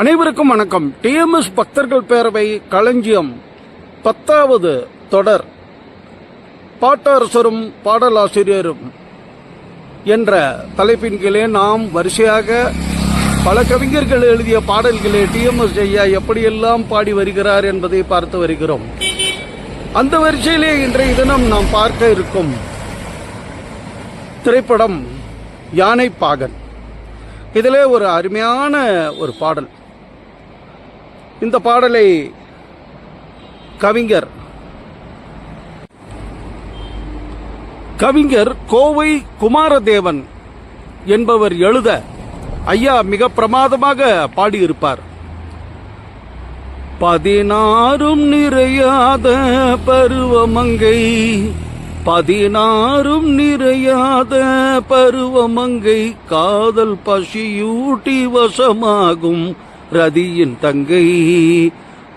அனைவருக்கும் வணக்கம். டிஎம்எஸ் பக்தர்கள் பேரவை களஞ்சியம். பத்தாவது தொடர். பாட்டரசரும் பாடலாசிரியரும் என்ற தலைப்பின் கீழே நாம் வரிசையாக பல கவிஞர்கள் எழுதிய பாடல்களை டிஎம்எஸ் ஐயா எப்படியெல்லாம் பாடி வருகிறார் என்பதை பார்த்து வருகிறோம். அந்த வரிசையிலே இன்றைய தினம் நாம் பார்க்க இருக்கும் திரைப்படம் யானை பாகன் இதிலே ஒரு அருமையான ஒரு பாடல். இந்த பாடலை கவிஞர் கவிஞர் கோவை குமாரதேவன் என்பவர் எழுத ஐயா மிக பிரமாதமாக பாடியிருப்பார். பதினாறும் நிறையாத பருவமங்கை பதினாறும் நிறையாத பருவமங்கை காதல் பசியூட்டி வசமாகும். ரதியின் தங்கை.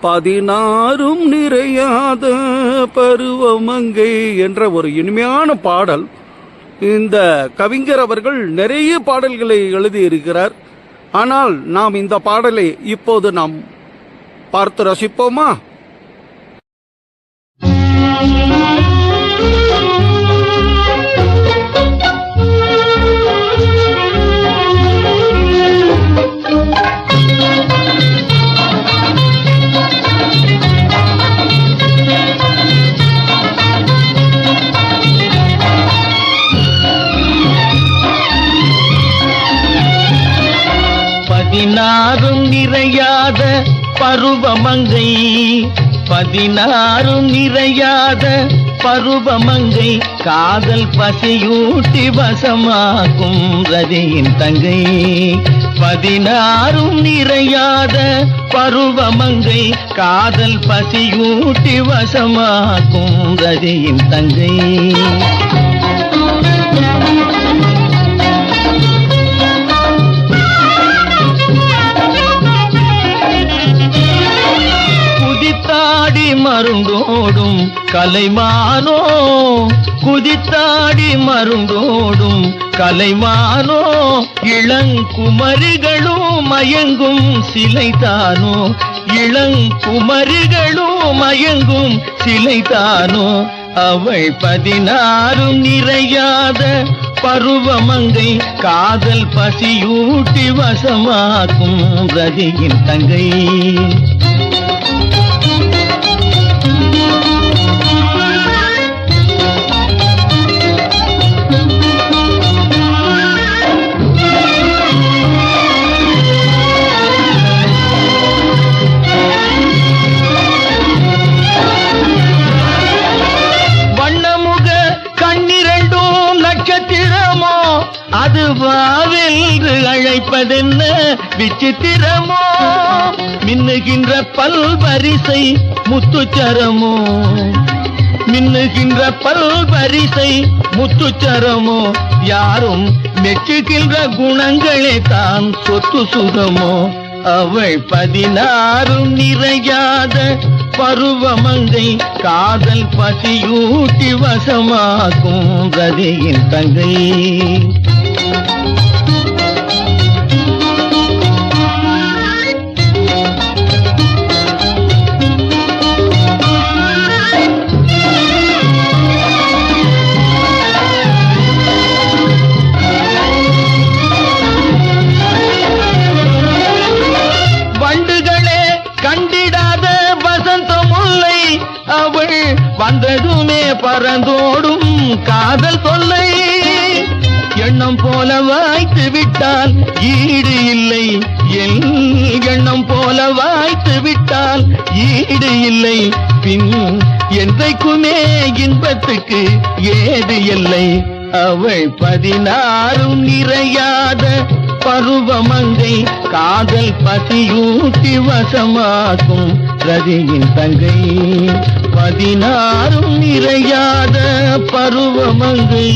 பதினாறும் நிறையாத பருவமங்கை என்ற ஒரு இனிமையான பாடல். இந்த கவிஞர் அவர்கள் நிறைய பாடல்களை எழுதியிருக்கிறார். ஆனால் நாம் இந்த பாடலை இப்போது நாம் பார்த்து ரசிப்போமா? பதினாறும் நிறையாத பருவமங்கை பதினாறும் நிறையாத பருவமங்கை காதல் பசியூட்டி வசமாக்கும் ரதியின் தங்கை. பதினாறும் நிறையாத பருவமங்கை காதல் பசியூட்டி வசமாக்கும் ரதியின் தங்கை. மருங்கோடும் கலைமானோ குதித்தாடி மருங்கோடும் கலைமானோ இளங்குமரிகளும் மயங்கும் சிலைதானோ இளங்குமரிகளும் மயங்கும் சிலைதானோ அவள் பதினாறும் நிறையாத பருவமங்கை காதல் பசியூட்டி வசமாக்கும் ரதியின் தங்கை. அது வாவென்று அழைப்பதென்ன விசித்திரமோ? மின்னுகின்ற பல்வரிசை முத்துச்சரமோ? மின்னுகின்ற பல்வரிசை முத்துச்சரமோ? யாரும் மெச்சுகின்ற குணங்களே தான் சொத்து சுகமோ? அவள் பதினாறும் நிறையாத பருவமங்கை காதல் பசியூட்டி வசமாக்கும் ரதியின் தங்கை. வந்ததுமே பறந்தோடும் காதல் தொல்லை. எண்ணம் போல வாய்த்து விட்டால் ஈடு இல்லை. என் எண்ணம் போல வாய்த்து விட்டால் ஈடு இல்லை. பின் என்றைக்குமே இன்பத்துக்கு ஏது இல்லை. அவள் பதினாறும் நிறையாத பருவமங்கை காதல் பசியூட்டி வசமாகும். ரஜியின் தங்கை. பதினாறும் நிறையாத பருவமங்கை